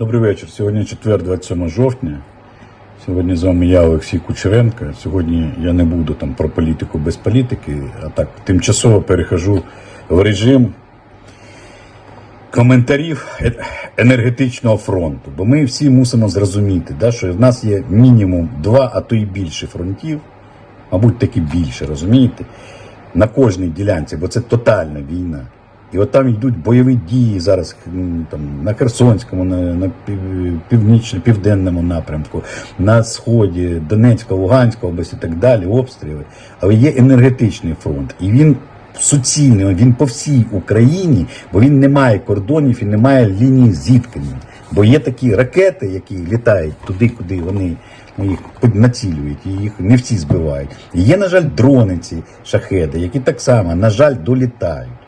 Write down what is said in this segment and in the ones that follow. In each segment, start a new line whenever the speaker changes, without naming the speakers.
Добрий вечір. Сьогодні четвер, 27 жовтня. Сьогодні з вами я, Олексій Кучеренко. Сьогодні я не буду там про політику без політики, а так тимчасово перехожу в режим коментарів е- енергетичного фронту. Бо ми всі мусимо зрозуміти, да, що в нас є мінімум два, а то й більше фронтів, мабуть, таки більше, розумієте? На кожній ділянці, бо це тотальна війна. І от там йдуть бойові дії зараз там, на Херсонському, на, на північно, південному напрямку, на сході, Донецька, Луганська область і так далі, обстріли. Але є енергетичний фронт, і він суцільний, він по всій Україні, бо він не має кордонів і не має лінії зіткнення. Бо є такі ракети, які літають туди, куди вони ну, їх націлюють, і їх не всі збивають. І є, на жаль, дрони ці шахеди, які так само, на жаль, долітають.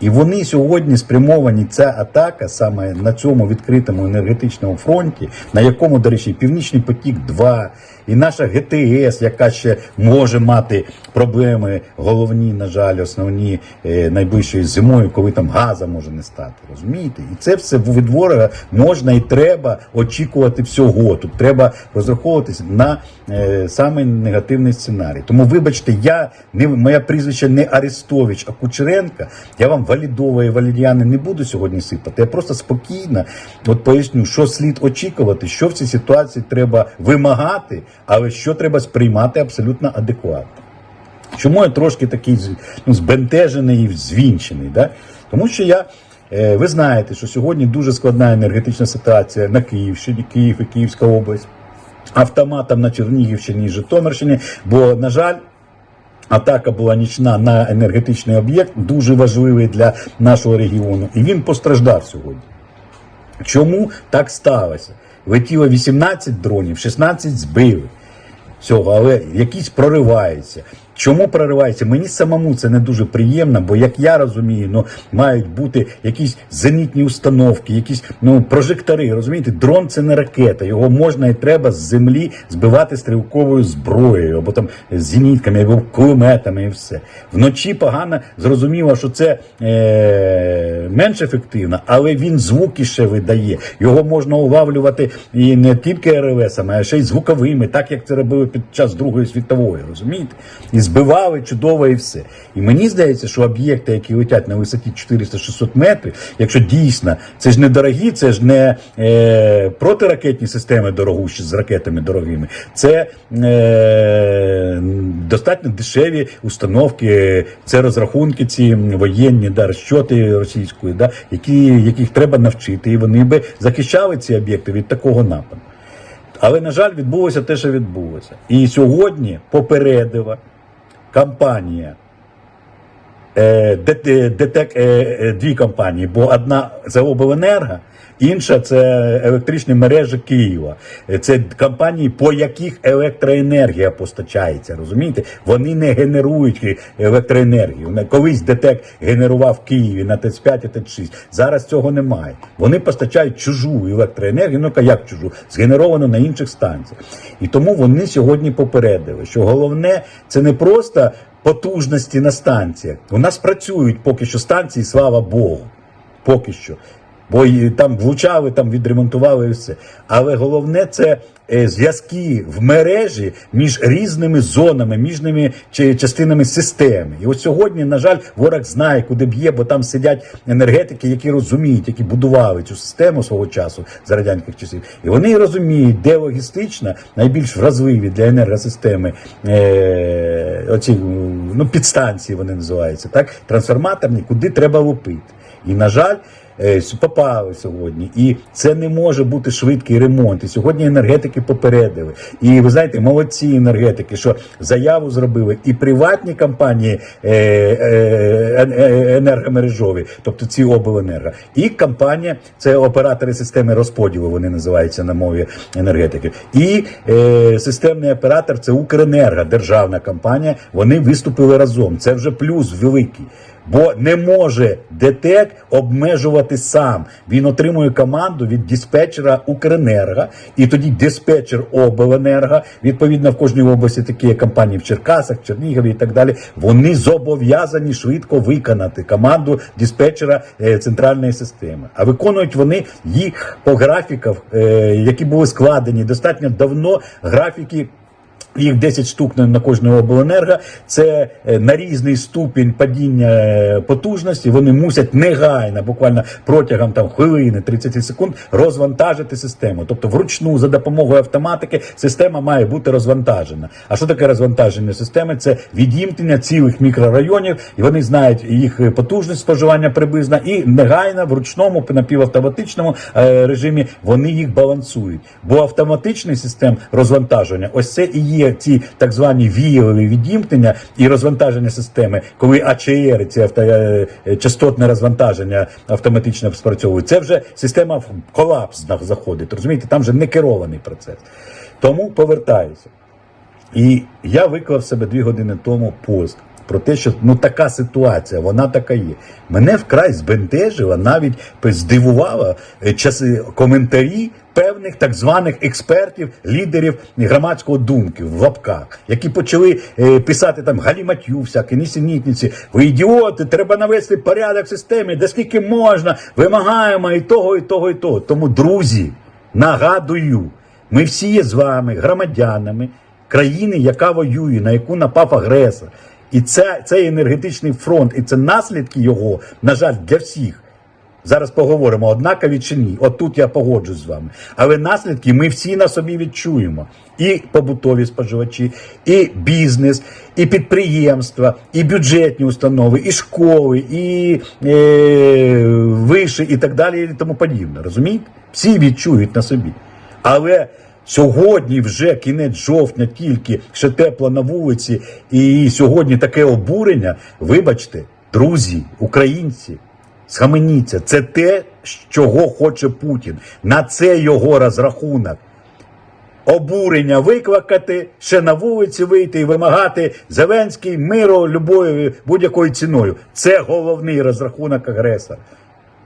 І вони сьогодні спрямовані, ця атака саме на цьому відкритому енергетичному фронті, на якому, до речі, Північний потік 2 і наша ГТС, яка ще може мати проблеми, головні, на жаль, основні е, найближчою зимою, коли там газа може не стати. Розумієте? І це все від ворога можна і треба очікувати всього. Тут треба розраховуватися на е, саме негативний сценарій. Тому, вибачте, я не моє прізвище не Арестович, а Кучеренка. Я вам валідової валідіани не буду сьогодні сипати. Я просто спокійно от поясню, що слід очікувати, що в цій ситуації треба вимагати, але що треба сприймати абсолютно адекватно. Чому я трошки такий ну, збентежений і звінчений? Да? Тому що я. е, Ви знаєте, що сьогодні дуже складна енергетична ситуація на Київщині, Київ і Київська область, автоматом на Чернігівщині і Житомирщині. Бо, на жаль, Атака була нічна на енергетичний об'єкт, дуже важливий для нашого регіону, і він постраждав сьогодні. Чому так сталося? Летіло 18 дронів, 16 збили всього, але якісь прориваються. Чому проривається? Мені самому це не дуже приємно, бо як я розумію, ну мають бути якісь зенітні установки, якісь ну прожектори. Розумієте, дрон це не ракета. Його можна і треба з землі збивати стрілковою зброєю, або там зенітками, або кулеметами, і все. Вночі погано зрозуміло, що це е- менш ефективно, але він звуки ще видає. Його можна улавлювати і не тільки РЛСами, а ще й звуковими, так як це робили під час Другої світової, розумієте? І збивали чудово і все. І мені здається, що об'єкти, які летять на висоті 400-600 метрів, якщо дійсно це ж не дорогі, це ж не е, протиракетні системи дорогущі з ракетами дорогими, це е, достатньо дешеві установки, це розрахунки ці воєнні да, розчоти російської, да, які, яких треба навчити, і вони би захищали ці об'єкти від такого нападу. Але, на жаль, відбулося те, що відбулося. І сьогодні попередила компанія. е, е, е, дві компанії, бо одна це обленерго, інша це електричні мережі Києва. Це компанії, по яких електроенергія постачається. Розумієте? Вони не генерують електроенергію. Не- Колись ДТЕК генерував в Києві на ТЕЦ-5 і ТЕЦ-6. Зараз цього немає. Вони постачають чужу електроенергію, ну як чужу, згенеровану на інших станціях. І тому вони сьогодні попередили, що головне це не просто потужності на станціях. У нас працюють поки що станції, слава Богу. Поки що. Бо і там влучали, там відремонтували і все. Але головне це е, зв'язки в мережі між різними зонами, між ними частинами системи. І от сьогодні, на жаль, ворог знає, куди б'є, бо там сидять енергетики, які розуміють, які будували цю систему свого часу за радянських часів. І вони розуміють, де логістично найбільш вразливі для енергосистеми е, оці ну, підстанції вони називаються, так? Трансформаторні, куди треба лупити. І, на жаль, попали сьогодні. І це не може бути швидкий ремонт. І сьогодні енергетики попередили. І ви знаєте, молодці енергетики, що заяву зробили і приватні компанії е, е, е, е, енергомережові, тобто ці обленерго, і компанія, це оператори системи розподілу, вони називаються на мові енергетики. І е, системний оператор це Укренерго, державна компанія. Вони виступили разом. Це вже плюс великий. Бо не може ДТЕК обмежувати сам. Він отримує команду від диспетчера Укренерго, і тоді диспетчер Обленерго, відповідно в кожній області такі компанії в Черкасах, Чернігові і так далі. Вони зобов'язані швидко виконати команду диспетчера е, центральної системи. А виконують вони їх по графіках, е, які були складені достатньо давно. Графіки їх 10 штук на, кожного обленерго. Це е, на різний ступінь падіння е, потужності. Вони мусять негайно, буквально протягом там хвилини 30 секунд, розвантажити систему. Тобто, вручну за допомогою автоматики система має бути розвантажена. А що таке розвантаження системи? Це відімкнення цілих мікрорайонів, і вони знають їх потужність споживання приблизно, і негайно в ручному напівавтоматичному е, режимі вони їх балансують. Бо автоматичний систем розвантаження, ось це і є ці так звані вієві відімкнення і розвантаження системи, коли АЧР, ці авто, е, е, частотне розвантаження автоматично спрацьовує. Це вже система в колапс заходить. Розумієте, там вже не керований процес. Тому повертаюся. І я виклав себе дві години тому пост про те, що ну така ситуація, вона така є. Мене вкрай збентежила, навіть здивувала е, часи коментарі певних так званих експертів, лідерів громадської думки в лапках, які почали е, писати там галіматю, всякі нісенітниці. Ви ідіоти, треба навести порядок в системі, де скільки можна, вимагаємо і того, і того, і того. Тому, друзі, нагадую, ми всі є з вами, громадянами країни, яка воює, на яку напав агресор. І це, цей енергетичний фронт, і це наслідки його, на жаль, для всіх. Зараз поговоримо, однакові чи ні. От тут я погоджуюсь з вами. Але наслідки ми всі на собі відчуємо. І побутові споживачі, і бізнес, і підприємства, і бюджетні установи, і школи, і е, виші, і так далі, і тому подібне. Розумієте? Всі відчують на собі. Але сьогодні вже кінець жовтня, тільки ще тепло на вулиці, і сьогодні таке обурення. Вибачте, друзі, українці. Схаменіться, це те, чого хоче Путін. На це його розрахунок. Обурення викликати, ще на вулиці вийти і вимагати Зеленський миру любою будь-якою ціною. Це головний розрахунок агресора.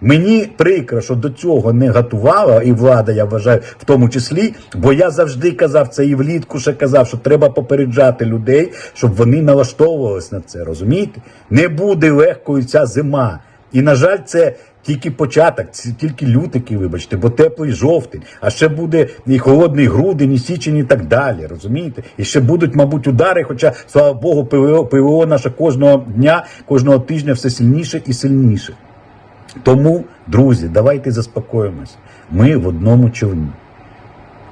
Мені прикро, що до цього не готувала, і влада, я вважаю, в тому числі, бо я завжди казав це і влітку ще казав, що треба попереджати людей, щоб вони налаштовувалися на це. Розумієте? Не буде легкою ця зима. І, на жаль, це тільки початок, це тільки лютики, вибачте, бо теплий жовтень, а ще буде і холодний грудень, і січень, і так далі. Розумієте? І ще будуть, мабуть, удари. Хоча, слава Богу, ПВО, ПВО наше кожного дня, кожного тижня все сильніше і сильніше. Тому, друзі, давайте заспокоїмось. Ми в одному човні.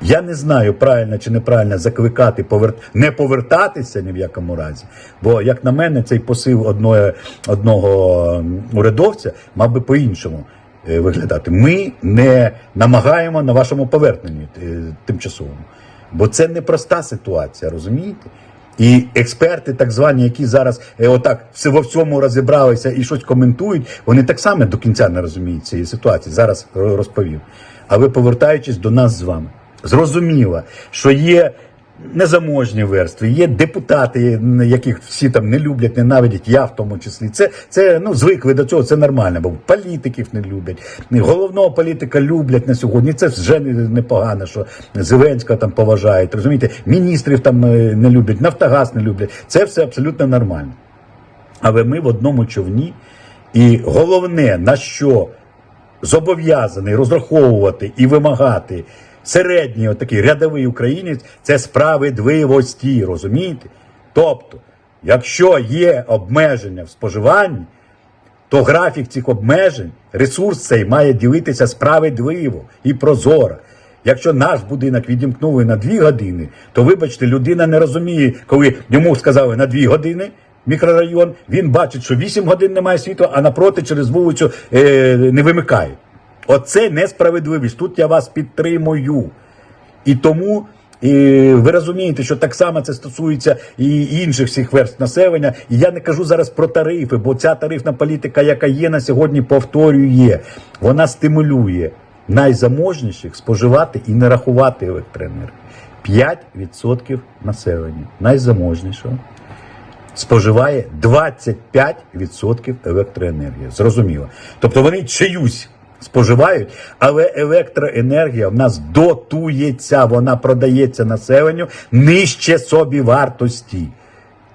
Я не знаю, правильно чи неправильно закликати повер... не повертатися ні в якому разі. Бо, як на мене, цей посил одного, одного урядовця мав би по-іншому е, виглядати. Ми не намагаємо на вашому поверненні е, тимчасовому. Бо це непроста ситуація, розумієте? І експерти, так звані, які зараз е, отак во всьому розібралися і щось коментують, вони так само до кінця не розуміють цієї ситуації. Зараз ро- розповім. Але повертаючись до нас з вами, зрозуміло, що є незаможні верстви, є депутати, яких всі там не люблять, ненавидять, я в тому числі. Це, це ну, звикли до цього, це нормально, бо політиків не люблять. Головного політика люблять на сьогодні. Це вже не- непогано, що Зеленського там поважають. Розумієте, міністрів там е, не люблять, Нафтогаз не люблять. Це все абсолютно нормально. Але ми в одному човні, і головне, на що зобов'язаний розраховувати і вимагати середній отакий рядовий українець, це справедливості, розумієте? Тобто, якщо є обмеження в споживанні, то графік цих обмежень, ресурс цей має ділитися справедливо і прозоро. Якщо наш будинок відімкнули на 2 години, то вибачте, людина не розуміє, коли йому сказали на 2 години мікрорайон, він бачить, що 8 годин немає світла, а напроти через вулицю е, не вимикає. Оце несправедливість. Тут я вас підтримую. І тому і ви розумієте, що так само це стосується і інших всіх верств населення. І я не кажу зараз про тарифи, бо ця тарифна політика, яка є на сьогодні, повторює, вона стимулює найзаможніших споживати і не рахувати електроенергію. 5% населення найзаможнішого. споживає 25% електроенергії. Зрозуміло. Тобто вони чиюсь споживають, але електроенергія в нас дотується, вона продається населенню нижче собі вартості.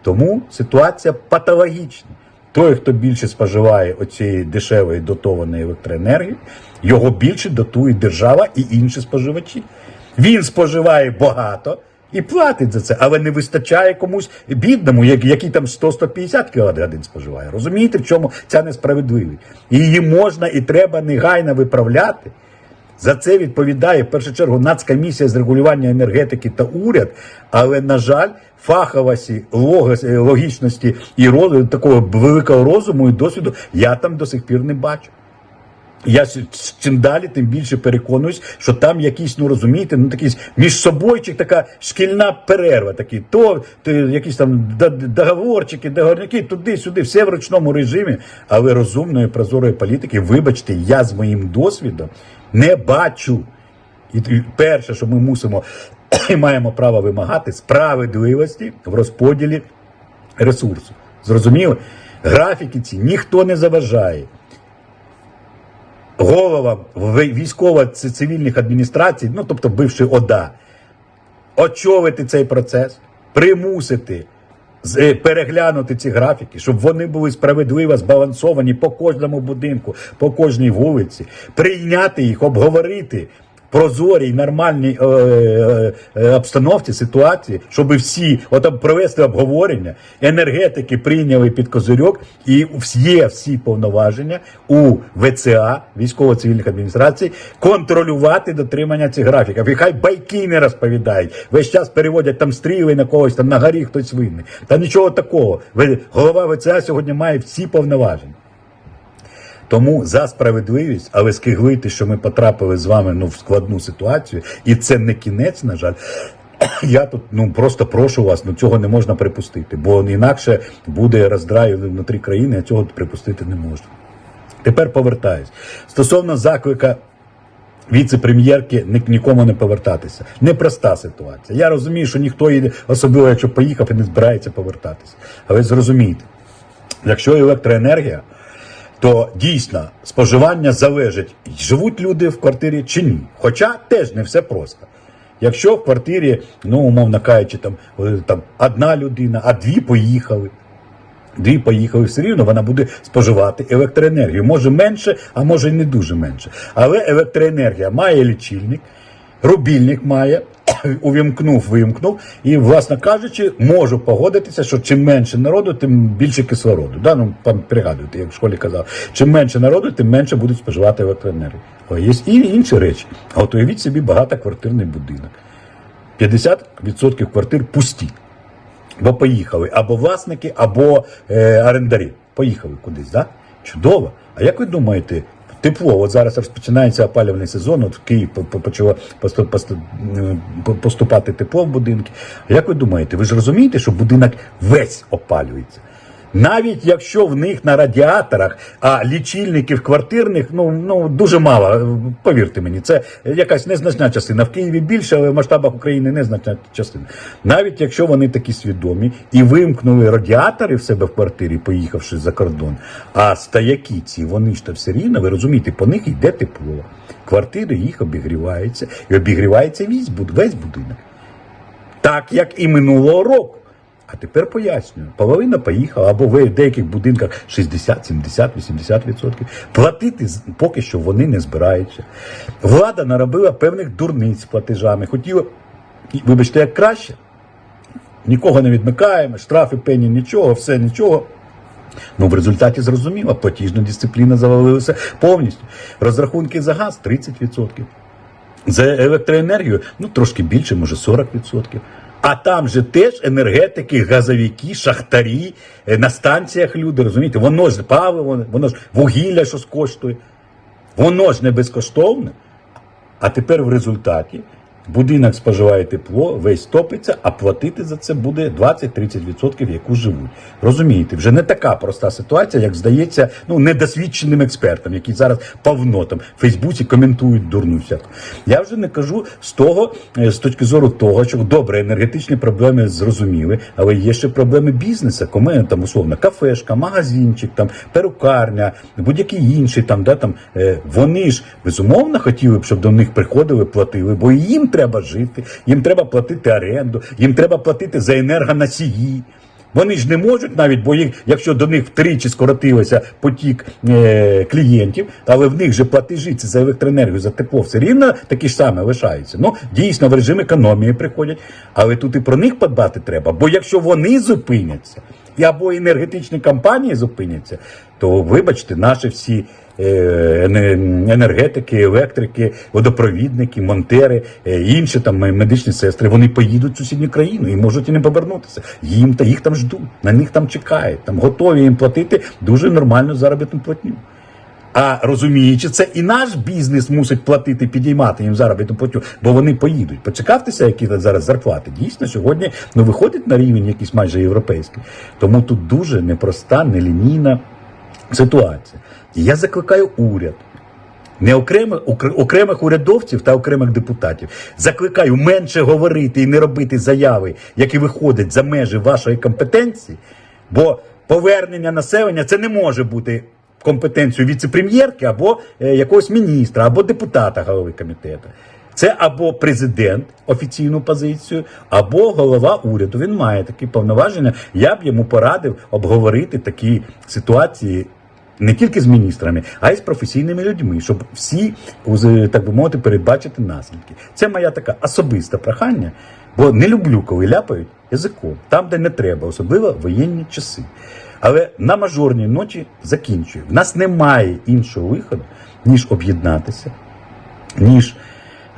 Тому ситуація патологічна. Той, хто більше споживає оцієї дешевої дотованої електроенергії, його більше дотує держава і інші споживачі. Він споживає багато і платить за це, але не вистачає комусь бідному, як- який там 100-150 кВт годин споживає. Розумієте, в чому ця несправедливість? Її можна і треба негайно виправляти. За це відповідає в першу чергу Нацкомісія з регулювання енергетики та уряд, але, на жаль, фаховості, логічності і такого великого розуму і досвіду я там до сих пір не бачу. Я чим далі, тим більше переконуюсь, що там якийсь, ну розумієте, ну такий між собойчик, така шкільна перерва, такий, то, якісь там договорчики, договорники, туди-сюди, все в ручному режимі. Але розумної, прозорої політики, вибачте, я з моїм досвідом не бачу. І перше, що ми мусимо і маємо право вимагати справедливості в розподілі ресурсу. Зрозуміло? Графіки ці ніхто не заважає головам військово-цивільних адміністрацій, ну тобто бивши ОДА, очолити цей процес, примусити е, переглянути ці графіки, щоб вони були справедливо збалансовані по кожному будинку, по кожній вулиці, прийняти їх, обговорити. Прозорій, нормальній е, е, е, обстановці, ситуації, щоб всі от, провести обговорення, енергетики прийняли під козирьок, і є всі повноваження у ВЦА, військово-цивільних адміністрацій, контролювати дотримання цих графіків. І хай байки не розповідають. Весь час переводять там стріли на когось, там на горі хтось винний. Та нічого такого. Голова ВЦА сьогодні має всі повноваження. Тому за справедливість, але скиглити, що ми потрапили з вами ну, в складну ситуацію, і це не кінець, на жаль. Я тут ну просто прошу вас, ну цього не можна припустити, бо інакше буде роздрай внутрі країни, а цього припустити не можна. Тепер повертаюсь. Стосовно заклика віце-прем'єрки нікому не повертатися. Непроста ситуація. Я розумію, що ніхто її, особливо якщо поїхав і не збирається повертатися. Але зрозумійте, якщо електроенергія, то дійсно споживання залежить, живуть люди в квартирі чи ні. Хоча теж не все просто. Якщо в квартирі, ну умовно кажучи, там, е, там одна людина, а дві поїхали. Дві поїхали все рівно, вона буде споживати електроенергію. Може менше, а може й не дуже менше. Але електроенергія має лічильник, рубільник має, увімкнув, вимкнув. І, власне кажучи, можу погодитися, що чим менше народу, тим більше кислороду. Да? Ну, пам- пригадуєте, як в школі казав, чим менше народу, тим менше будуть споживати електроенергію. Є і інші речі. От уявіть собі багатоквартирний будинок. 50% квартир пусті. Бо поїхали або власники, або е, орендарі. Поїхали кудись, да? Чудово. А як ви думаєте, тепло, от зараз розпочинається опалювальний сезон, от в Київ по- по- почало посту- посту- по- поступати тепло в будинки. Як ви думаєте, ви ж розумієте, що будинок весь опалюється? Навіть якщо в них на радіаторах, а лічильників квартирних ну, ну дуже мало, повірте мені, це якась незначна частина. В Києві більше, але в масштабах України незначна частина. Навіть якщо вони такі свідомі і вимкнули радіатори в себе в квартирі, поїхавши за кордон, а стояки ці, вони ж то все рівно, ви розумієте, по них йде тепло. Квартири їх обігріваються, і обігрівається весь, буд- будинок. Так як і минулого року. А тепер пояснюю, половина поїхала, або в деяких будинках 60, 70, 80%. Платити поки що вони не збираються. Влада наробила певних дурниць платежами. Хотіла, вибачте, як краще. Нікого не відмикаємо, штрафи, пені, нічого, все нічого. Ну, в результаті зрозуміло, платіжна дисципліна завалилася повністю. Розрахунки за газ 30%. За електроенергію ну трошки більше, може 40%. А там же теж енергетики, газовики, шахтарі, е, на станціях люди, розумієте, воно ж паливо, воно ж вугілля щось коштує. Воно ж не безкоштовне. А тепер в результаті Будинок споживає тепло, весь топиться, а платити за це буде 20-30%, яку живуть. Розумієте, вже не така проста ситуація, як здається, ну недосвідченим експертам, які зараз повно там в Фейсбуці коментують дурну всяку. Я вже не кажу з того, е, з точки зору того, що добре, енергетичні проблеми зрозуміли, але є ще проблеми бізнесу, коли там условно кафешка, магазинчик, там перукарня, будь-який інший там, да, там е, вони ж безумовно хотіли б, щоб до них приходили, платили, бо їм треба жити, їм треба платити оренду, їм треба платити за енергоносії. Вони ж не можуть навіть, бо їх, якщо до них втричі скоротилося потік е, клієнтів, але в них же платежі це за електроенергію, за тепло все рівно такі ж саме лишаються. Ну дійсно в режим економії приходять, але тут і про них подбати треба. Бо якщо вони зупиняться, або енергетичні компанії зупиняться, то вибачте, наші всі. е, Енергетики, електрики, водопровідники, монтери, е, інші там е, медичні сестри, вони поїдуть в сусідню країну і можуть і не повернутися. Їм та їх там ждуть, на них там чекають, там готові їм платити дуже нормальну заробітну платню. А розуміючи це, і наш бізнес мусить платити, підіймати їм заробітну платню, бо вони поїдуть. Почекавтеся, які зараз зарплати. Дійсно, сьогодні ну, виходить на рівень якийсь майже європейський. Тому тут дуже непроста, нелінійна ситуація. І я закликаю уряд. Не окремих, окремих урядовців та окремих депутатів. Закликаю менше говорити і не робити заяви, які виходять за межі вашої компетенції, бо повернення населення це не може бути компетенцією віце-прем'єрки або е, якогось міністра, або депутата голови комітету. Це або президент офіційну позицію, або голова уряду. Він має такі повноваження. Я б йому порадив обговорити такі ситуації не тільки з міністрами, а й з професійними людьми, щоб всі, так би мовити, передбачити наслідки. Це моя така особиста прохання, бо не люблю, коли ляпають язиком, там, де не треба, особливо воєнні часи. Але на мажорній ночі закінчую. В нас немає іншого виходу, ніж об'єднатися, ніж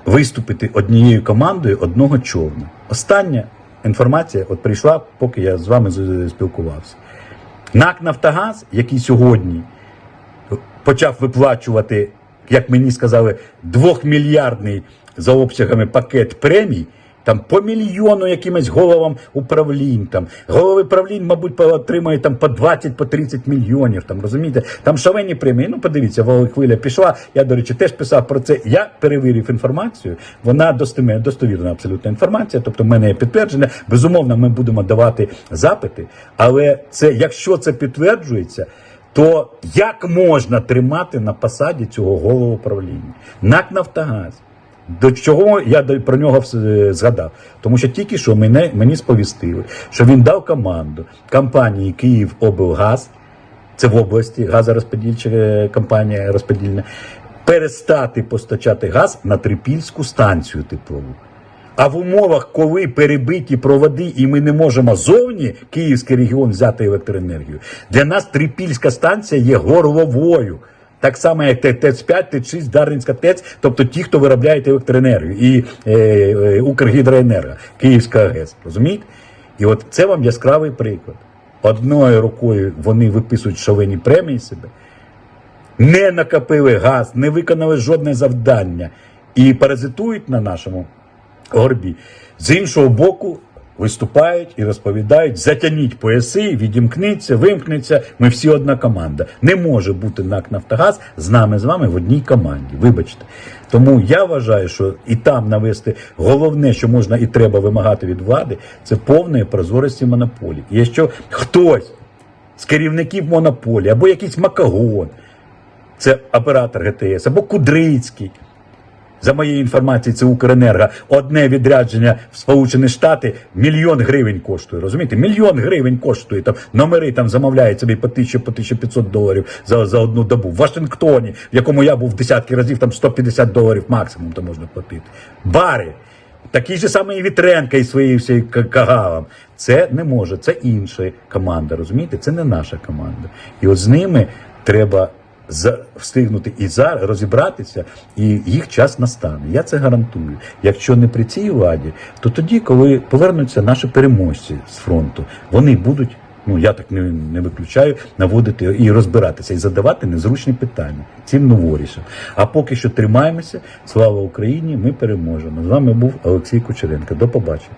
виступити однією командою одного човна. Остання інформація от прийшла, поки я з вами спілкувався. НАК Нафтогаз, який сьогодні почав виплачувати, як мені сказали, двохмільярдний за обсягами пакет премій. Там по мільйону якимось головам управлінь. Там голови правлінь, мабуть, отримають там по 20 по 30 мільйонів. Там розумієте, там шалені премії. Ну, подивіться, Вова хвиля пішла. Я, до речі, теж писав про це. Я перевірив інформацію. Вона достеме- достовірна абсолютна інформація. Тобто, в мене є підтвердження. Безумовно, ми будемо давати запити. Але це, якщо це підтверджується. То як можна тримати на посаді цього голову правління? НАК Нафтогаз. До чого я про нього згадав? Тому що тільки що мене, мені сповістили, що він дав команду компанії Київоблгаз, це в області газорозподільча е, компанія розподільна, перестати постачати газ на Трипільську станцію теплову. А в умовах, коли перебиті проводи, і ми не можемо зовні Київський регіон взяти електроенергію, для нас Трипільська станція є горловою. Так само, як ТЕЦ-5, ТЕЦ-6, Дарницька ТЕЦ, тобто ті, хто виробляють електроенергію, і е, е, Укргідроенерго, Київська АГЕС. Розумієте? І от це вам яскравий приклад. Одною рукою вони виписують шалені премії себе, не накопили газ, не виконали жодне завдання і паразитують на нашому горбі. З іншого боку, виступають і розповідають: затягніть пояси, відімкніться, вимкнеться. Ми всі одна команда. Не може бути НАК Нафтогаз з нами з вами в одній команді. Вибачте. Тому я вважаю, що і там навести головне, що можна і треба вимагати від влади, це повної прозорості монополії. Якщо хтось з керівників монополії або якийсь макагон, це оператор ГТС, або Кудрицький. За моєю інформацією, це Укренерго. Одне відрядження в Сполучені Штати мільйон гривень коштує. Розумієте? Мільйон гривень коштує. Там номери там замовляють собі по 1000 по 1500 доларів за, за одну добу. В Вашингтоні, в якому я був десятки разів, там 150 доларів максимум то можна платити. Бари. Такий же самий Вітренка із своїм всією кагалом. Це не може, це інша команда. Розумієте? Це не наша команда. І от з ними треба встигнути і зараз розібратися, і їх час настане. Я це гарантую. Якщо не при цій владі, то тоді, коли повернуться наші переможці з фронту, вони будуть Ну я так не, не виключаю наводити і розбиратися, і задавати незручні питання. Цим новорішим. А поки що тримаємося. Слава Україні! Ми переможемо. З вами був Олексій Кучеренко. До побачення.